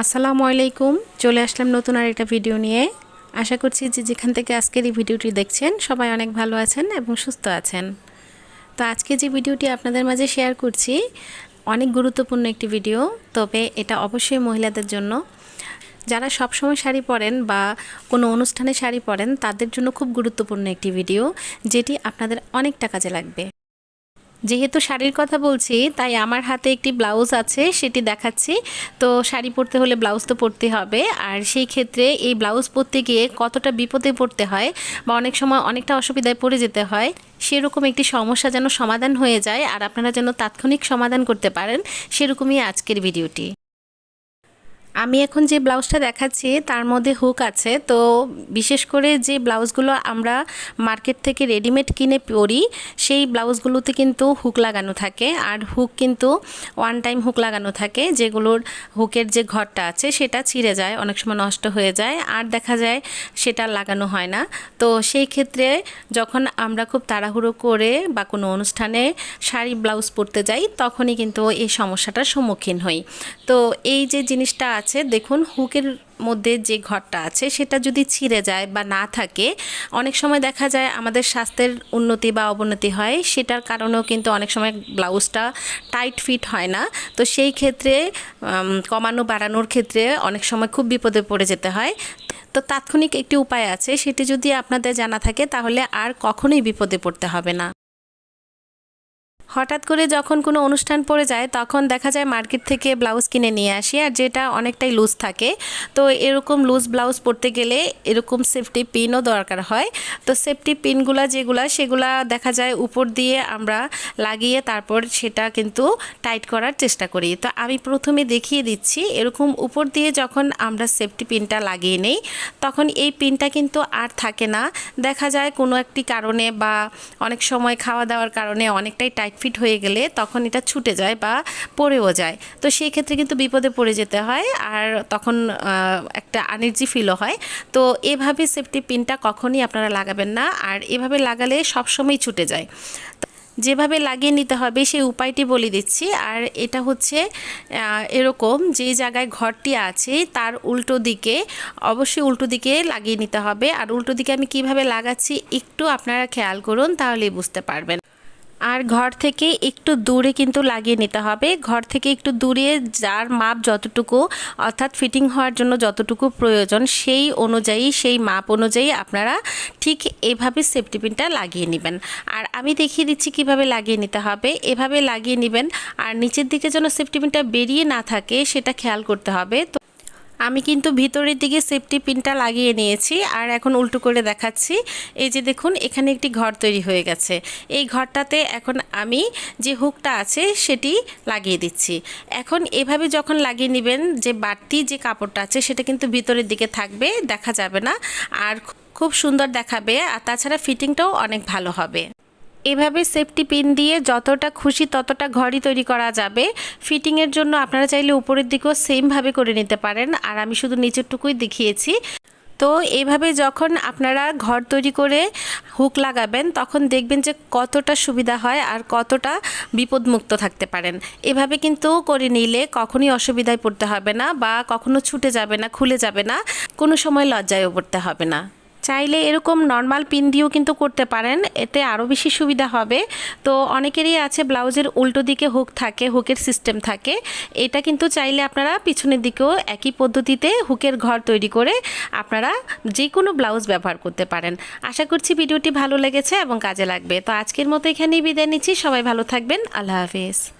আসসালামু আলাইকুম। চলে আসলাম নতুন আর একটা ভিডিও নিয়ে। আশা করছি যে যেখান থেকে আজকের এই ভিডিওটি দেখছেন, সবাই অনেক ভালো আছেন এবং সুস্থ আছেন। তো আজকে যে ভিডিওটি আপনাদের মাঝে শেয়ার করছি, অনেক গুরুত্বপূর্ণ একটি ভিডিও, তবে এটা অবশ্যই মহিলাদের জন্য। যারা সবসময় শাড়ি পরেন বা কোনো অনুষ্ঠানে শাড়ি পরেন, তাদের জন্য খুব গুরুত্বপূর্ণ একটি ভিডিও, যেটি আপনাদের অনেকটা কাজে লাগবে। যেহেতু শাড়ির কথা বলছি, তাই আমার হাতে একটি ব্লাউজ আছে, সেটি দেখাচ্ছি। তো শাড়ি পরতে হলে ব্লাউজ তো পরতে হবে। আর সেই ক্ষেত্রে এই ব্লাউজ পরতে গিয়ে কতটা বিপদে পড়তে হয় বা অনেক সময় অনেকটা অসুবিধায় পড়ে যেতে হয়, সেরকম একটি সমস্যা যেন সমাধান হয়ে যায়। আর আপনারা যেন তাৎক্ষণিক সমাধান করতে পারেন, সেরকমই আজকের ভিডিওটি। আমি এখন যে ব্লাউজটা দেখাচ্ছি, তার মধ্যে হুক আছে। তো বিশেষ করে যে ব্লাউজগুলো আমরা মার্কেট থেকে রেডিমেড কিনে পরি, সেই ব্লাউজগুলোতে কিন্তু হুক লাগানো থাকে। আর হুক কিন্তু ওয়ান টাইম হুক লাগানো থাকে, যেগুলোর হুকের যে ঘরটা আছে, সেটা ছিঁড়ে যায়, অনেক সময় নষ্ট হয়ে যায়। আর দেখা যায় সেটা লাগানো হয় না। তো সেই ক্ষেত্রে যখন আমরা খুব তাড়াহুড়ো করে বা কোনো অনুষ্ঠানে শাড়ি, ব্লাউজ পরতে যাই, তখনই কিন্তু এই সমস্যাটার সম্মুখীন হই। তো এই যে জিনিসটা আছে দেখুন, হুকের মধ্যে যে ঘরটা আছে, সেটা যদি ছিঁড়ে যায় বা না থাকে, অনেক সময় দেখা যায় আমাদের স্বাস্থ্যের উন্নতি বা অবনতি হয়। সেটার কারণেও কিন্তু অনেক সময় ব্লাউজটা টাইট ফিট হয় না। তো সেই ক্ষেত্রে কমানো বাড়ানোর ক্ষেত্রে অনেক সময় খুব বিপদে পড়ে যেতে হয়। তো তাৎক্ষণিক একটি উপায় আছে। সেটি যদি আপনাদের জানা থাকে, তাহলে আর কখনোই বিপদে পড়তে হবে না। হঠাৎ করে যখন কোনো অনুষ্ঠান পড়ে যায়, তখন দেখা যায় মার্কেট থেকে ব্লাউজ কিনে নিয়ে আসি, আর যেটা অনেকটাই লুজ থাকে। তো এরকম লুজ ব্লাউজ পরতে গেলে এরকম সেফটি পিনও দরকার হয়। তো সেফটি পিনগুলা যেগুলা, সেগুলা দেখা যায় উপর দিয়ে আমরা লাগিয়ে তারপর সেটা কিন্তু টাইট করার চেষ্টা করি। তো আমি প্রথমে দেখিয়ে দিচ্ছি, এরকম উপর দিয়ে যখন আমরা সেফটি পিনটা লাগিয়ে নেই, তখন এই পিনটা কিন্তু আর থাকে না। দেখা যায় কোনো একটি কারণে বা অনেক সময় খাওয়া দাওয়ার কারণে অনেকটাই টাইট ফিট হয়ে গেলে তখন এটা ছুটে যায় বা পড়েও যায়। তো সেই ক্ষেত্রে কিন্তু বিপদে পড়ে যেতে হয় আর তখন একটা আনির্জি ফিলও হয়। তো এভাবে সেফটি পিনটা কখনই আপনারা লাগাবেন না আর এভাবে লাগালে সবসময় ছুটে যায়। যেভাবে লাগিয়ে নিতে হবে সেই উপায়টি বলে দিচ্ছি। আর এটা হচ্ছে এরকম যে জায়গায় ঘরটি আছে তার উল্টো দিকে অবশ্যই উল্টো দিকে লাগিয়ে নিতে হবে। আর উল্টো দিকে আমি কীভাবে লাগাচ্ছি একটু আপনারা খেয়াল করুন, তাহলেই বুঝতে পারবেন। আর ঘর থেকে একটু দূরে কিন্তু লাগিয়ে নিতে হবে। ঘর থেকে একটু দূরে যার মাপ যতটুকু, অর্থাৎ ফিটিং হওয়ার জন্য যতটুকু প্রয়োজন, সেই অনুযায়ী, সেই মাপ অনুযায়ী আপনারা ঠিক এভাবে সেফটি পিনটা লাগিয়ে নেবেন। আর আমি দেখিয়ে দিচ্ছি কীভাবে লাগিয়ে নিতে হবে। এভাবে লাগিয়ে নেবেন আর নিচের দিকে যেন সেফটি পিনটা বেরিয়ে না থাকে, সেটা খেয়াল করতে হবে। তো আমি কিন্তু ভিতরের দিকে সেফটি পিনটা লাগিয়ে নিয়েছি আর এখন উল্টো করে দেখাচ্ছি। এই যে দেখুন, এখানে একটি ঘর তৈরি হয়ে গেছে। এই ঘরটাতে এখন আমি যে হুকটা আছে সেটি লাগিয়ে দিচ্ছি। এখন এভাবে যখন লাগিয়ে নেবেন, যে বাড়তি যে কাপড়টা আছে সেটা কিন্তু ভিতরের দিকে থাকবে, দেখা যাবে না। আর খুব সুন্দর দেখাবে, আর তাছাড়া ফিটিংটাও অনেক ভালো হবে। এভাবে সেফটি পিন দিয়ে যতটা খুশি ততটা ঘরই তৈরি করা যাবে। ফিটিংয়ের জন্য আপনারা চাইলে উপরের দিকেও সেমভাবে করে নিতে পারেন। আর আমি শুধু নিচেরটুকুই দেখিয়েছি। তো এভাবে যখন আপনারা ঘর তৈরি করে হুক লাগাবেন, তখন দেখবেন যে কতটা সুবিধা হয় আর কতটা বিপদমুক্ত থাকতে পারেন। এভাবে কিন্তু করে নিলে কখনই অসুবিধায় পড়তে হবে না বা কখনো ছুটে যাবে না, খুলে যাবে না। কোনো সময় লজ্জায়ও পড়তে হবে না। চাইলে এরকম নর্মাল পিন দিয়েও কিন্তু করতে পারেন, এতে আরও বেশি সুবিধা হবে। তো অনেকেরই আছে ব্লাউজের উল্টো দিকে হুক থাকে হুকের সিস্টেম থাকে। এটা কিন্তু চাইলে আপনারা পিছনের দিকেও একই পদ্ধতিতে হুকের ঘর তৈরি করে আপনারা যে কোনো ব্লাউজ ব্যবহার করতে পারেন। আশা করছি ভিডিওটি ভালো লেগেছে এবং কাজে লাগবে। তো আজকের মতো এখানেই বিদায় নিচ্ছি। সবাই ভালো থাকবেন। আল্লাহ হাফিজ।